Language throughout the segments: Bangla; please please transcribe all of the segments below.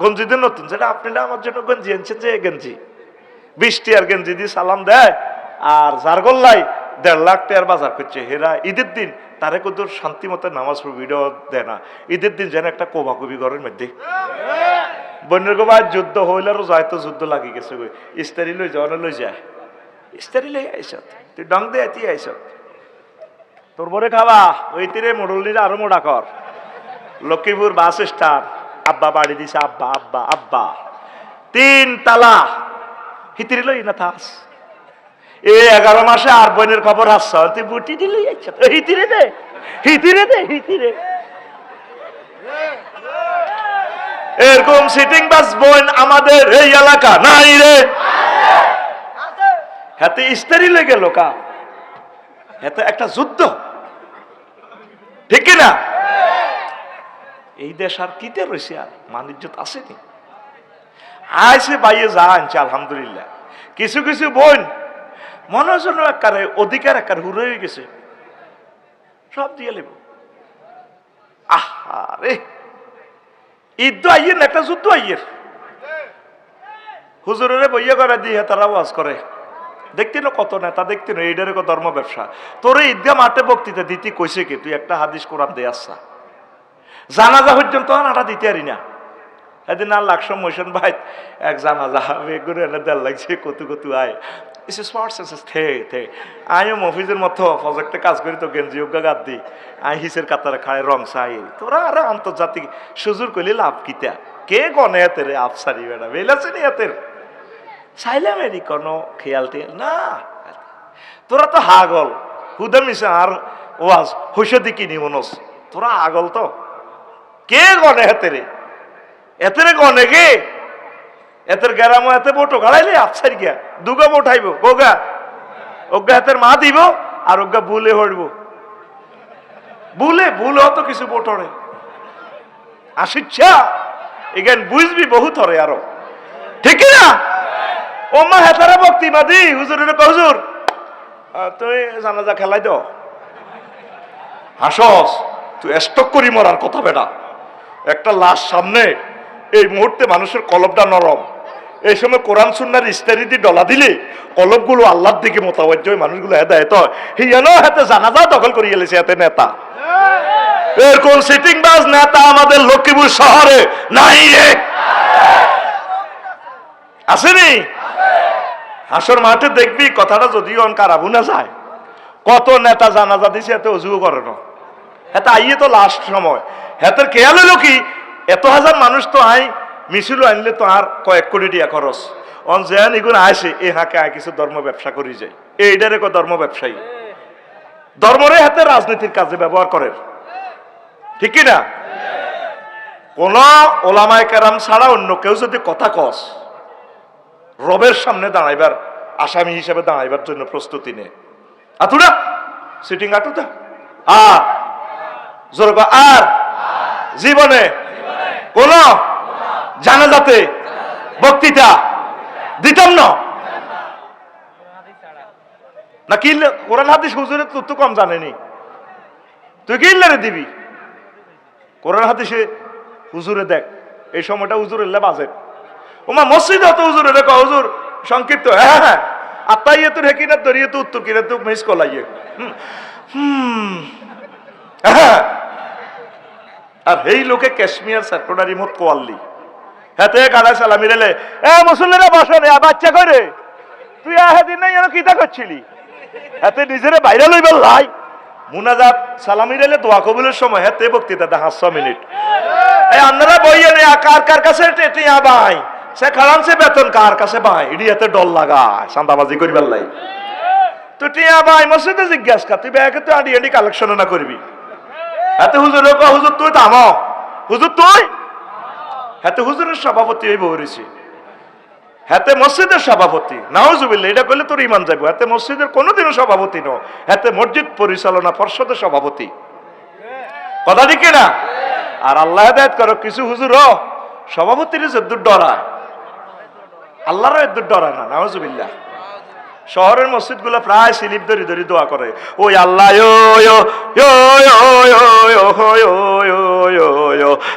গঞ্জি দিয়ে নতুন। সেটা আপনি না আমার জন্য গঞ্জি আনছেন যে গঞ্জি। বৃষ্টি আর গেঞ্জি দিয়ে সালাম দেয়, আর জারগোল্লাই দেড় লাখ টাকার বাজার করছে। হেরা ঈদের দিন তারে কত শান্তি মতো নামাজ ভিডিও দেয় না। ঈদের দিন যেন একটা কোবাকুবি ঘরের মধ্যে। বন্যের গোবা যুদ্ধ হইলে আরও যায় তো যুদ্ধ লাগি গেছে গো। ইস্তারি লই যাওয়া লই যায়। ইস্তারি লই আইসত তুই ডং দে এতি আইসত তোর বরে খাবা, ওই তীরে মোড়লিরা আরও মোড়া কর। Lakshmipur bus stand. আব্বা বাড়ি দিছে আব্বা আব্বা আব্বা তিন তালা। হিতিরি লই না থাস। এই এগারো মাসে আর বোনের খবর আসছ তুই বুটি দিলি হিতিরে দে হিতিরে দে, হিতিরে। এরকম সিটিং বাস বোন আমাদের এই এলাকা নাই রে। হাতে ইস্তারি লেগে লোকা। হাতে একটা যুদ্ধ। ঠিক না এই দেশ আর কিতে রয়েছে আর? মানিজ্যত আসেনি। আইসে বাইয়ে যা আনছে, আলহামদুলিল্লাহ। কিছু কিছু বোন মনে জন্য একারে অধিকার একার হুড়ে হয়ে গেছে। সব দিয়ে লেব। আহারে ঈদ তো আইয়ের একটা যুদ্ধ আইয়ের। হুজুরের বইয়া করে দিয়ে তারা ওয়াজ করে। দেখতে না কত নেতা, দেখতে না এইটারে ধর্ম ব্যবসা। তোর ঈদগা মাঠে বক্তৃতা দিতি কইছে কি, তুই একটা হাদিস কোরআন দিয়ে আসছা। জানাজা পর্যন্ত আটা দিতে পারি না। এদিন আর লাকসম মোশন ভাই, এক জানাজা বেগুন এনে দেড় লাগছে, কতু কতু আয়। ইস স্মার্ট সেন্সেস থে থে আমিও মফিজের মতো প্রজেক্টে কাজ করি তো গেঞ্জি উগা গাদ দি আই হিসের কাতারে খায় রং চাই তোরা আরে আন্তর্জাতিক সুজুর কইলে লাভ কিতা কে গনে এতের আফসারি বেড়া বেলাছে নি এতের। চাইলাম এরি কোনো খেয়াল টেয়াল না। তোরা তো হাগল। হুদা মিশা আর ওয়াজ হইসে দিকি নি মনস তোরা আগল তো। কে গনে হেতেরে? এতেরে গনে কে? এতের গেরামো এতে বোটো গাড়াইলে আফসারি গিয়া। দুগা বোটাইব গোগা। ওগা হাতের মা দিব আর ওগা বুলে হড়ব বুলে বুলে তো কিছু বোটরে আসিচ্ছা এখান বুঝবি বহুত হরে আরও। ঠিক না? ও মা হেতারে ভক্তি মাদি হুজুর আহ, তুই জানাজা খেলাই দাও। হাসস তুই স্টক করি মরার কথা বেটা। একটা লাশ সামনে, এই মুহূর্তে মানুষের কলবটা নরম। এই সময় কোরআন সুন্নার ইস্তারি দিয়ে ডলা দিলে কলবগুলো আল্লাহর দিকে মোতাবজ্জ মানুষগুলো হেদায়ত হয়। হিয়ানো হাতে জানাজা দখল করে গেলেছে এতে নেতা। এরকম সিটিং বাস নেতা আমাদের লক্ষ্মীপুর শহরে নাই রে। আসেনি? হাসর মাঠে দেখবি, কথাটা যদিও কারাবু না যায়। কত নেতা জানাজা দিছে, এত অজুও করে না। এত আইয়ে তো লাস্ট সময়। হেতের খেয়াল হলো কি? এত হাজার মানুষ তো আই মিছিল আনলে তো আর কয়েক কোটি দিয়া খরচ। অন যেন এগুলো আসে, এ হাঁকে আয় কিছু ধর্ম ব্যবসা করি যায় এইটারে কো ধর্ম ব্যবসায়ী। ধর্মরে হাতে রাজনীতির কাজে ব্যবহার করে। ঠিক কি না? কোন ওলামায় কেরাম ছাড়া অন্য কেউ যদি কথা কস, রবের সামনে দাঁড়াইবার, আসামি হিসেবে দাঁড়াইবার জন্য প্রস্তুতি নে। আতুরা সিটিং আটুতা আর জোর আর জীবনে। কোন? জানাজাতে। বক্তৃতা। দিতাম না। না কি কোরআন হাদিস হুজুরের তুই তো কম জানেনি। তুই কি রে দিবি? কোরআন হাদিসে হুজুরে দেখ এই সময়টা হুজুরের লে বাজেট ওমা মসজিদে অত হুজুরে রেখো হুজুর সংক্ষিপ্ত। হ্যাঁ হ্যাঁ আত্মাইয়ে তো রেখি না দরিয়ে তো উত্তর কিনে তো মিস কলাইয়ে হুম, হুম। হ্যাঁ। আর এই লোকে কাশ্মীর সেক্রেটারি মত কোয়াল্লি। হাতে কালা সালামি রেলে এ মুসল্লিরা বসো রে বাচ্চা করে তুই আহে দিন নাই যেন কিতা করছিলি? হাতে নিজেরে বাইরে লইবার লাই। মুনাজাত সালামি রেলে দোয়া কবুলের সময় হাতে বক্তৃতা দেখা ছ মিনিট। এই আপনারা বইয়ে নে কার কার কাছে টেটিয়া বাই? সে খারান সে বেতন কার কাছে বাই? ইডি এতে ডল লাগায়, সান্দাবাজি করিবার লাই। তুই টিয়া বাই, মসজিদে জিজ্ঞাসা তুই ব্যাগে তুই আডি আডি কালেকশন না করবি? হাতে হুজুর কয়, হুজুর তুই থাম হুজুর তুই? হাতে হুজুরের সভাপতি হইব হরিছি হাতে মসজিদের সভাপতি। নাওজুবিল্লা এটা করলে তোর ইমান যাব হাতে মসজিদের কোনোদিনও সভাপতি ন হাতে মসজিদ পরিচালনা পর্ষদের সভাপতি। কথা ঠিক না আর আল্লাহ হেদায়ত করো কিছু হুজুর সভাপতির যদ্দুর ডরায়। আল্লাহরও এদ্দুর ডরায় না নাওজুবিল্লা শহরের মসজিদগুলো প্রায় সিলিপ ধরি ধরি দোয়া করে। ওই আল্লাহ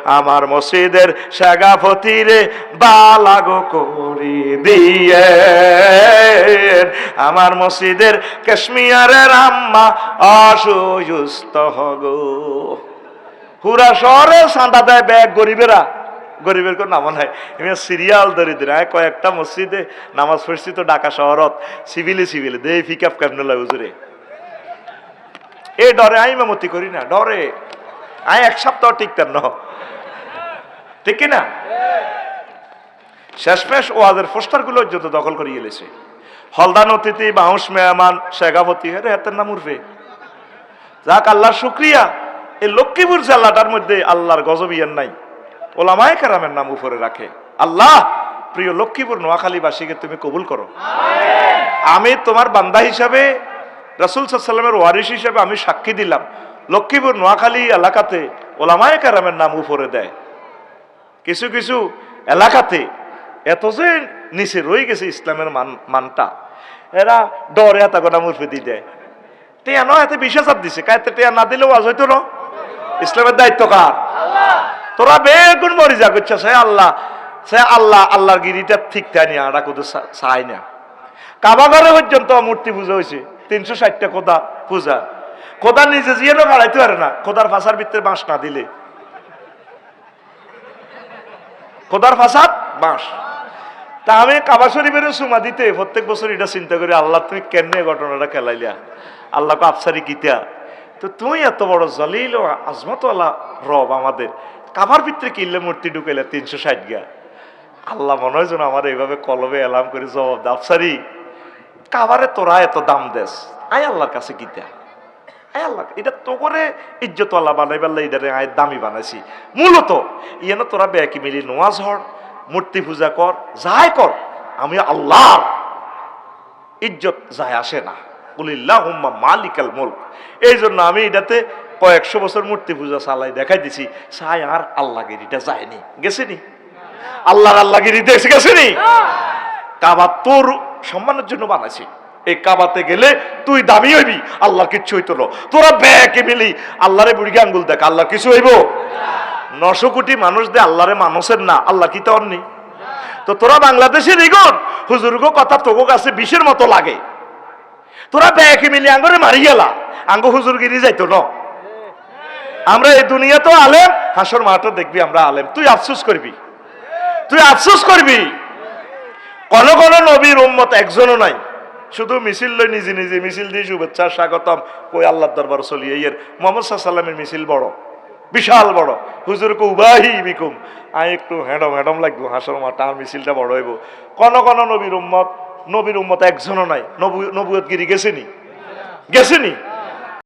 আমার মসজিদের সেগাফতি রে বালাগো করি দিয়ে। আমার মসজিদের কাশ্মীরের আম্মা অসুস্থ হগো। পুরা শহরে সাঁদা দেয় ব্যাগ গরিবেরা। গরিবের কোন নাম নাই। এমনি সিরিয়াল ধরে দিন আয় কয়েকটা মসজিদে নামাজ পড়ছি তো ঢাকা শহরত। সিভিলে সিভিলে, দে ফিকাপ কেমন লাগে এ ডরে, আই মেমতি করি না, ডরে। আয় এক সপ্তাহ টিকতেন ন। ঠিক না শেষমেশ ওয়াজের পোস্টারগুলো যত দখল করে গেলেছে। হলদান অতিথি বাউস মেহমান শেখাপতি হ্যাঁ হাতের নাম উঠবে যাক, আল্লাহর শুক্রিয়া। এই লক্ষ্মীপুর জেলাটার মধ্যে আল্লাহর গজবিয়ার নাই। ওলামায় কারামের নাম উপরে রাখে। আল্লাহ প্রিয় লক্ষ্মীপুর নোয়াখালীবাসীকে তুমি কবুল করো। আমি তোমার বান্দা হিসাবে রাসুল সাল্লামের ওয়ারিস হিসাবে আমি সাক্ষী দিলাম। লক্ষ্মীপুর নোয়াখালী এলাকাতে ওলামায় কারামের নাম উপরে দেয়। কিছু কিছু এলাকাতে এত যে নিচে রয়ে গেছে ইসলামের মান মানটা এরা ডরে এত গোটা মুরফি দিয়ে। দেয় টেয়া নয় এতে বিশ হাজার দিছে। কায়তে টেয়া না দিলেও আজ হইতো না। ইসলামের দায়িত্ব কার? তোরা বেগুন মরি যা করছে, সে আল্লাহ সে আল্লাহ, আল্লাহর গিরিটা ঠিক তাই নিয়ে, আড়া কোথাও চাই না কাবাঘরে পর্যন্ত মূর্তি পূজা হয়েছে তিনশো ষাটটা খোদা পূজা। খোদা নিজে জিয়েরও গাড়াইতে পারে না খোদার ফাঁসার ভিতরে বাঁশ না দিলে। খোদার ফাঁসাদ, বাঁশ। তা আমি কাবা শরীফের সুমা দিতে প্রত্যেক বছর এটা চিন্তা করি, আল্লাহ তুমি কেমনে ঘটনাটা খেলাইলা আল্লাহকে আফসারি কিতা তো তুমি এত বড় জলিল ও আজমত আল্লাহ রব আমাদের। কাবার ভিতরে কিনলে মূর্তি ঢুকাইলে তিনশো ষাট গা আল্লাহ মনে হয় যেন আমার এইভাবে কলবে এলাম করে জবাব দে, আফসারি কাবারে তোরা এত দাম দেস আয় আল্লাহর কাছে কিতা? আয় আল্লাহ এটা তো করে ইজ্জত আল্লাহ বানাই পারলে এটা আয় দামি বানাইছি। মূলত ইয়েন তোরা ব্যাকি মিলি নোয়াজ হর মূর্তি পূজা কর যাই কর আমি আল্লাহ ইজ্জত যায় আসে না। বলিল্লাহ মালিকাল মুলক। এই জন্য আমি এটাতে কয়েকশো বছর মূর্তি পূজা চালাই দেখাই দিছি। সাই আর আল্লাহগিরিটা যায়নি গেছেনি আল্লাহর আল্লাহগিরি দেশে গেছেনি কাবা তোর সম্মানের জন্য বানাইছি। এই কাবাতে গেলে তুই দামি হইবি আল্লাহর কিচ্ছু হইতো না। তোরা ব্যাকে মিলি আল্লাহরে বুড়িকে আঙ্গুল দেখ আল্লাহর কিছু হইব? নশো কোটি মানুষ দে, আল্লাহরে মানুষের না, আল্লাহ কি তোর নেই তো তোরা বাংলাদেশের ইগন হুজুরগো কথা তোগো কাছে বিষের মতো লাগে। তোরা ব্যাকে মিলি আঙ্গরে মারি গেলা। আঙ্গ হুজুরগিরি যাইতো ন। আমরা এই দুনিয়া তো আলেম, হাসর মাঠও দেখবি আমরা আলেম। তুই আফসোস করবি। তুই আফসোস করবি। কোন কোন নবীর উম্মত একজনও নাই। শুধু মিছিল লই নিজে নিজে মিছিল দিয়ে শুভেচ্ছা, স্বাগতম। কই আল্লাহর দরবার চলিয়ে ইয়ের মোহাম্মদ সাল্লামের মিছিল বড়। বিশাল বড়। হুজুর কো উবাহি বিকুম। আই একটু হ্যাডম হ্যাডম লাগবো, হাসর মাঠ মিছিলটা বড় হইব। কোন কোন নবীর উম্মত নবীর উম্মত একজনও নাই। নবু নবুয়তগিরি গেছেনি? গেছেনি?